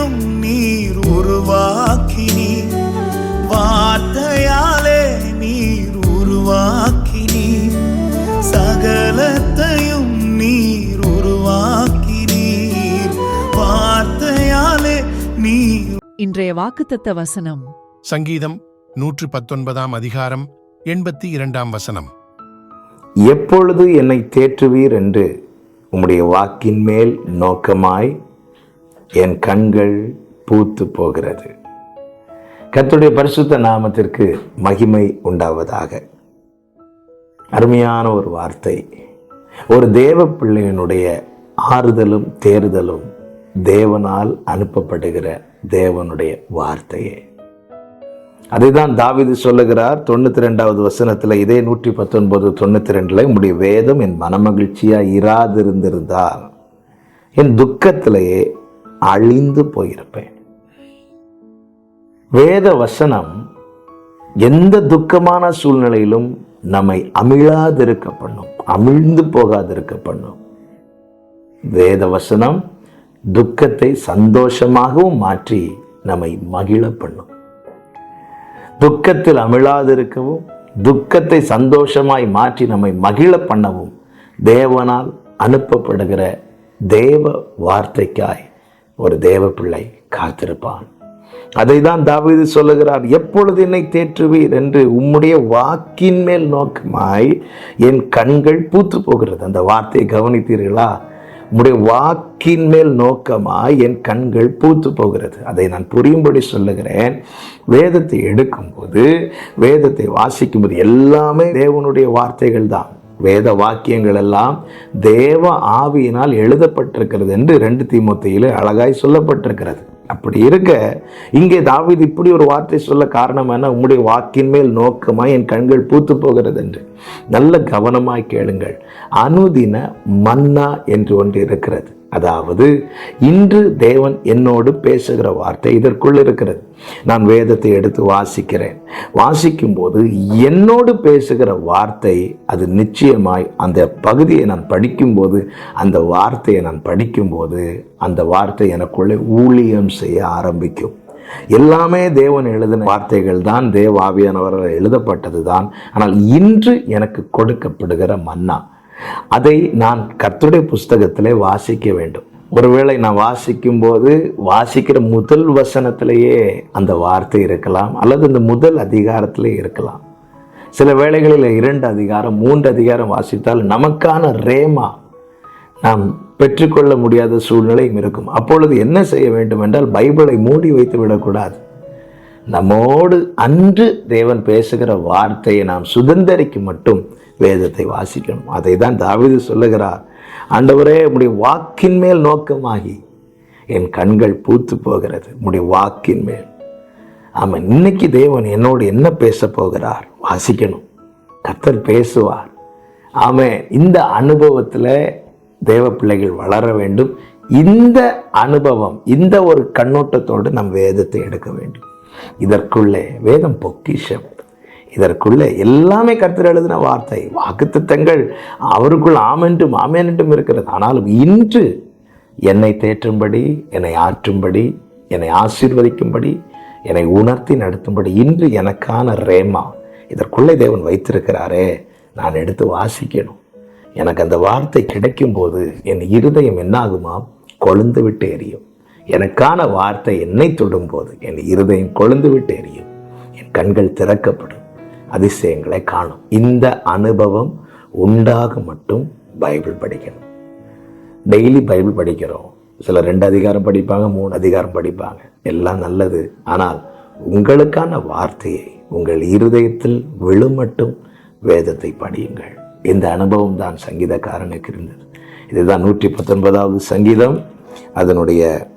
சகலத்தையும் நீர் உருவாக்கினீர் வார்த்தையாலே நீர் உருவாக்கினீர் சகலத்தையும் நீர் உருவாக்கினீர். வார்த்தையாலே நீர் இன்றைய வாக்குத்தத்த வசனம். சங்கீதம் நூற்று பத்தொன்பதாம் அதிகாரம் எண்பத்தி இரண்டாம் வசனம். எப்பொழுது என்னை தேற்றுவீர் என்று உம்முடைய வாக்கின் மேல் நோக்கமாய் என் கண்கள் பூத்து போகிறது. கத்துடைய பரிசுத்த நாமத்திற்கு மகிமை உண்டாவதாக. அருமையான ஒரு வார்த்தை. ஒரு தேவ பிள்ளையினுடைய ஆறுதலும் தேறுதலும் தேவனால் அனுப்பப்படுகிற தேவனுடைய வார்த்தையே. அதைதான் தாவிது சொல்லுகிறார் தொண்ணூற்றி ரெண்டாவது வசனத்தில் இதே நூற்றி பத்தொன்பது தொண்ணூற்றி ரெண்டில் உங்களுடைய வேதம் என் மனமகிழ்ச்சியாக இராதிருந்திருந்தால் என் துக்கத்திலேயே அழிந்து போயிருப்பேன். வேத வசனம் எந்த துக்கமான சூழ்நிலையிலும் நம்மை அமிழாதிருக்க பண்ணும் அமிழ்ந்து போகாதிருக்க பண்ணும் வேத வசனம் துக்கத்தை சந்தோஷமாகவும் மாற்றி நம்மை மகிழ பண்ணும் துக்கத்தில் அமிழாதிருக்கவும் துக்கத்தை சந்தோஷமாய் மாற்றி நம்மை மகிழ பண்ணவும் தேவனால் அனுப்பப்படுகிற தேவ வார்த்தைக்காய் ஒரு தேவ பிள்ளை காத்திருப்பான். அதை தான் தாவீது சொல்லுகிறார் எப்பொழுது என்னை தேற்றுவீர்? என்று உம்முடைய வாக்கின் மேல் நோக்கமாய் என் கண்கள் பூத்து போகிறது அந்த வார்த்தையை கவனித்தீர்களா? உம்முடைய வாக்கின் மேல் நோக்கமாய் என் கண்கள் பூத்து போகிறது அதை நான் புரியும்படி சொல்லுகிறேன். வேதத்தை எடுக்கும்போது வேதத்தை வாசிக்கும்போது எல்லாமே தேவனுடைய வார்த்தைகள் தான் வேத வாக்கியங்கள் எல்லாம் தேவ ஆவியினால் எழுதப்பட்டிருக்கிறது என்று ரெண்டு தீமோத்தையில அழகாய் சொல்லப்பட்டிருக்கிறது. அப்படி இருக்க இங்கே தாவீது இப்படி ஒரு வார்த்தை சொல்ல காரணம் என்ன? உம்முடைய வாக்கின் மேல் நோக்கமாய் என் கண்கள் பூத்து போகிறது என்று. நல்ல கவனமாய் கேளுங்கள். அனுதின மன்னா என்று ஒன்று இருக்கிறது. அதாவது இன்று தேவன் என்னோடு பேசுகிற வார்த்தை இதற்குள் இருக்கிறது. நான் வேதத்தை எடுத்து வாசிக்கிறேன். வாசிக்கும்போது என்னோடு பேசுகிற வார்த்தை அது நிச்சயமாய் அந்த பகுதியை நான் படிக்கும்போது அந்த வார்த்தையை நான் படிக்கும்போது அந்த வார்த்தை எனக்குள்ளே ஊழியம் செய்ய ஆரம்பிக்கும். எல்லாமே தேவன் எழுதின வார்த்தைகள் தான் தேவ எழுதப்பட்டது தான். ஆனால் இன்று எனக்கு கொடுக்கப்படுகிற மன்னா அதை நான் கத்துடைய புஸ்தகத்திலே வாசிக்க வேண்டும். ஒருவேளை நான் வாசிக்கும் போது வாசிக்கிற முதல் வசனத்திலேயே அந்த வார்த்தை இருக்கலாம் அல்லது இந்த முதல் அதிகாரத்திலே இருக்கலாம். சில வேளைகளில் இரண்டு அதிகாரம் மூன்று அதிகாரம் வாசித்தால் நமக்கான ரேமா நாம் பெற்றுக்கொள்ள முடியாத சூழ்நிலையும் இருக்கும். அப்பொழுது என்ன செய்ய வேண்டும் என்றால் பைபிளை மூடி வைத்து விடக்கூடாது நம்மோடு அன்று தேவன் பேசுகிற வார்த்தையை நாம் சுதந்திரிக்கு மட்டும் வேதத்தை வாசிக்கணும். அதை தான் தாவிது சொல்லுகிறார். ஆண்டவரே உடைய வாக்கின் மேல் நோக்கமாகி என் கண்கள் பூத்து போகிறது. உடைய வாக்கின் மேல். ஆமாம் இன்னைக்கு தேவன் என்னோடு என்ன பேச போகிறார்? வாசிக்கணும். கத்தர் பேசுவார். ஆமாம் இந்த அனுபவத்தில் தேவ பிள்ளைகள் வளர வேண்டும். இந்த அனுபவம் இந்த ஒரு கண்ணோட்டத்தோடு நம் வேதத்தை எடுக்க வேண்டும். இதற்குள்ளே வேதம் பொக்கிஷம். இதற்குள்ளே எல்லாமே கர்த்தர் எழுதின வார்த்தை வாக்குத்தத்தங்கள் அவருக்குள் ஆமென்றும் ஆமேனென்றும் இருக்கிறது. ஆனாலும் இன்று என்னை தேற்றும்படி என்னை ஆற்றும்படி என்னை ஆசீர்வதிக்கும்படி என்னை உணர்த்தி நடத்தும்படி இன்று எனக்கான ரேமா இதற்குள்ளே தேவன் வைத்திருக்கிறாரே. நான் எடுத்து வாசிக்கணும். எனக்கு அந்த வார்த்தை கிடைக்கும்போது என் இருதயம் என்னாகுமா? கொழுந்து விட்டு எரியும். எனக்கான வார்த்தை என்னை தொடும்போது என் இருதயம் கொழுந்து விட்டு எரியும். என் கண்கள் திறக்கப்படும். அதிசயங்களை காணும். இந்த அனுபவம் உண்டாக மட்டும் பைபிள் படிக்கணும். டெய்லி பைபிள் படிக்கிறோம். சில ரெண்டு அதிகாரம் படிப்பாங்க மூணு அதிகாரம் படிப்பாங்க. எல்லாம் நல்லது. ஆனால் உங்களுக்கான வார்த்தையை உங்கள் இருதயத்தில் விழுமட்டும் வேதத்தை படியுங்கள். இந்த அனுபவம் தான் சங்கீதக்காரனுக்கு இருந்தது. இதுதான் நூற்றி பத்தொன்பதாவது சங்கீதம். அதனுடைய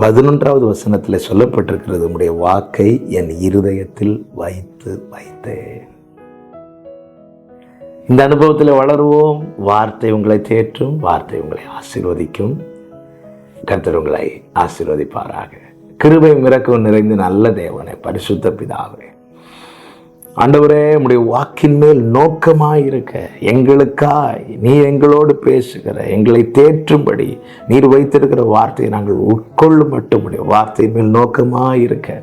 பதினொன்றாவது வசனத்தில் சொல்லப்பட்டிருக்கிறது உடைய வாக்கை என் இருதயத்தில் வைத்து வைத்தேன். இந்த அனுபவத்தில் வளருவோம். வார்த்தை உங்களை தேற்றும் வார்த்தை உங்களை ஆசீர்வதிக்கும். கர்த்தர் உங்களை ஆசீர்வதிப்பாராக. கிருபை மிரக்கம் நிறைந்து நல்ல தேவனை பரிசுத்த பிதாவே. ஆண்டவரே உடைய வாக்கின் மேல் நோக்கமாக இருக்க எங்களுக்காய் நீ எங்களோடு பேசுகிற எங்களை தேற்றும்படி நீர் வைத்திருக்கிற வார்த்தையை நாங்கள் உட்கொள்ளும் மட்டும் உடைய வார்த்தையின் மேல் நோக்கமாக இருக்க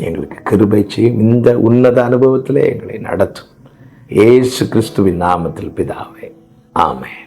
எங்களுக்கு கிருபை செய்யும். இந்த உன்னத அனுபவத்திலே எங்களை நடத்தும். ஏசு கிறிஸ்துவின் நாமத்தில் பிதாவே. ஆமென்.